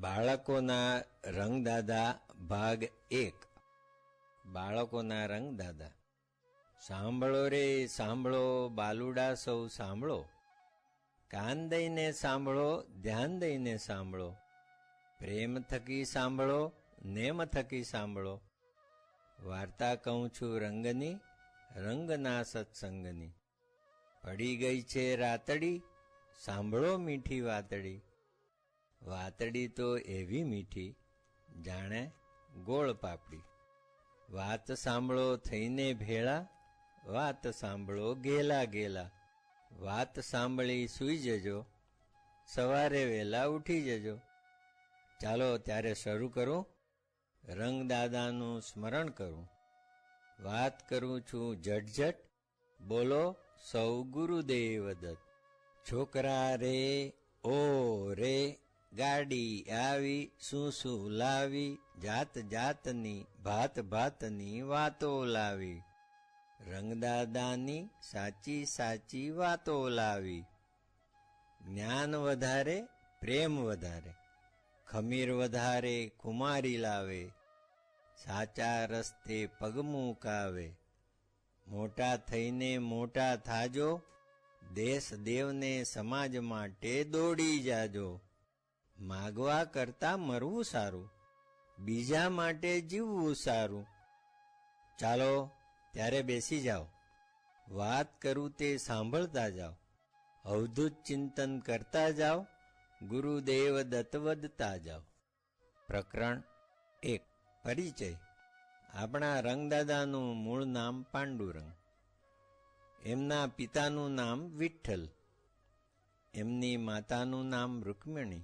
બાળકોના રંગદાદા ભાગ એક. બાળકોના રંગદાદા. સાંભળો રે, સાંભળો, બાલુડા સૌ સાંભળો. કાન દઈને સાંભળો, ધ્યાન દઈને સાંભળો. પ્રેમ થકી સાંભળો, નેમ થકી સાંભળો. વાર્તા કહું છું રંગની, રંગના સત્સંગની. પડી ગઈ છે રાતડી, સાંભળો મીઠી વાતડી. વાતડી તો એવી મીઠી, જાણે ગોળ પાપડી. વાત સાંભળો થઈને ભેળા, વાત સાંભળો ગેલા ગેલા. વાત સાંભળી સૂઈ જજો, સવારે વહેલા ઉઠી જજો. ચાલો ત્યારે શરૂ કરું, રંગદાદાનું સ્મરણ કરું. વાત કરું છું ઝટઝટ, બોલો સૌ ગુરુદેવ દત્ત. છોકરા રે, ઓ રે ગાડી આવી, શું શું લાવી, જાત જાતની, ભાત ભાતની વાતો લાવી. રંગદાદાની સાચી સાચી વાતો લાવી. જ્ઞાન વધારે, પ્રેમ વધારે. ખમીર વધારે કુમારી લાવે. સાચા રસ્તે પગ મૂકાવે મોટા થઈને મોટા થાજો. દેશ દેવને સમાજ માટે દોડી જાજો. માગવા કરતા મરવું સારું, બીજા માટે જીવવું સારું. ચાલો, ત્યારે બેસી જાઓ. વાત કરું તે સાંભળતા જાઓ. અવધૂત ચિંતન કરતા જાઓ. ગુરુદેવ દત્તવદતા જાઓ. પ્રકરણ એક, પરિચય. આપણા રંગદાદાનું મૂળ નામ પાંડુરંગ. એમના પિતાનું નામ વિઠ્ઠલ. એમની માતાનું નામ રૂકમિણી.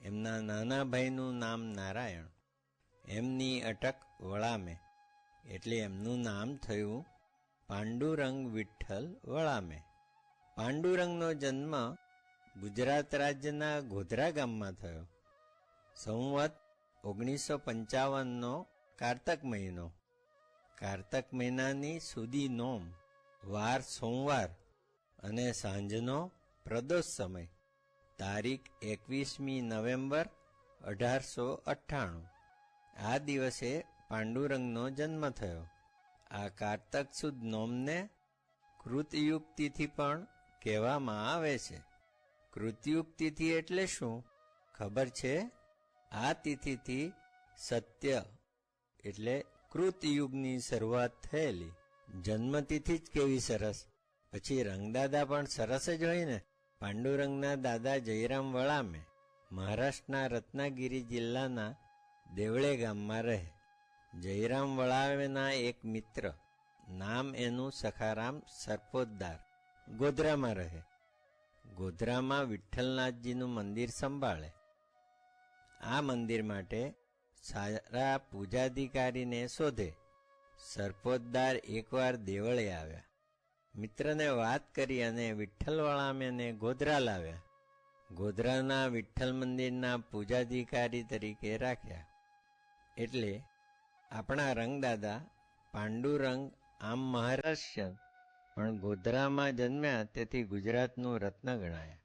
એમના નાના ભાઈનું નામ નારાયણ. એમની અટક વળામે. એટલે એમનું નામ થયું પાંડુરંગ વિઠ્ઠલ વળામે. પાંડુરંગનો જન્મ ગુજરાત રાજ્યના ગોધરા ગામમાં થયો. સંવત ઓગણીસો પંચાવનનો કારતક મહિનો. કારતક મહિનાની સુધી નોમ વાર સોમવાર અને સાંજનો પ્રદોષ સમય. તારીખ એકવીસમી નવેમ્બર અઢારસો અઠ્ઠાણું. આ દિવસે પાંડુરંગનો જન્મ થયો. આ કારતક સુદ નોમને કૃતયુગ તિથિ પણ કહેવામાં આવે છે. કૃતયુગ એટલે શું? ખબર છે? આ તિથિથી સત્ય, એટલે કૃતયુગની શરૂઆત થયેલી. જન્મતિથિ જ કેવી સરસ. પછી રંગદાદા પણ સરસ જ હોય ને. પાંડુરંગના દાદા જયરામ વળામે મહારાષ્ટ્રના રત્નાગીરી જિલ્લાના દેવળે ગામમાં રહે. જયરામ વળાવેના એક મિત્ર નામ એનું સખારામ સરપોતદાર ગોધરામાં રહે. ગોધરામાં વિઠ્ઠલનાથજીનું મંદિર સંભાળે. આ મંદિર માટે સારા પૂજાધિકારીને શોધે. સરપોતદાર એકવાર દેવળે આવ્યા. મિત્રને વાત કરી અને વિઠ્ઠલવાળામેને ગોધરા લાવ્યા. ગોધરાના વિઠ્ઠલ મંદિરના પૂજાધિકારી તરીકે રાખ્યા. એટલે આપણા રંગદાદા પાંડુરંગ આમ મહારાષ્ટ્ર પણ ગોધરામાં જન્મ્યા, તેથી ગુજરાતનું રત્ન ગણાયા.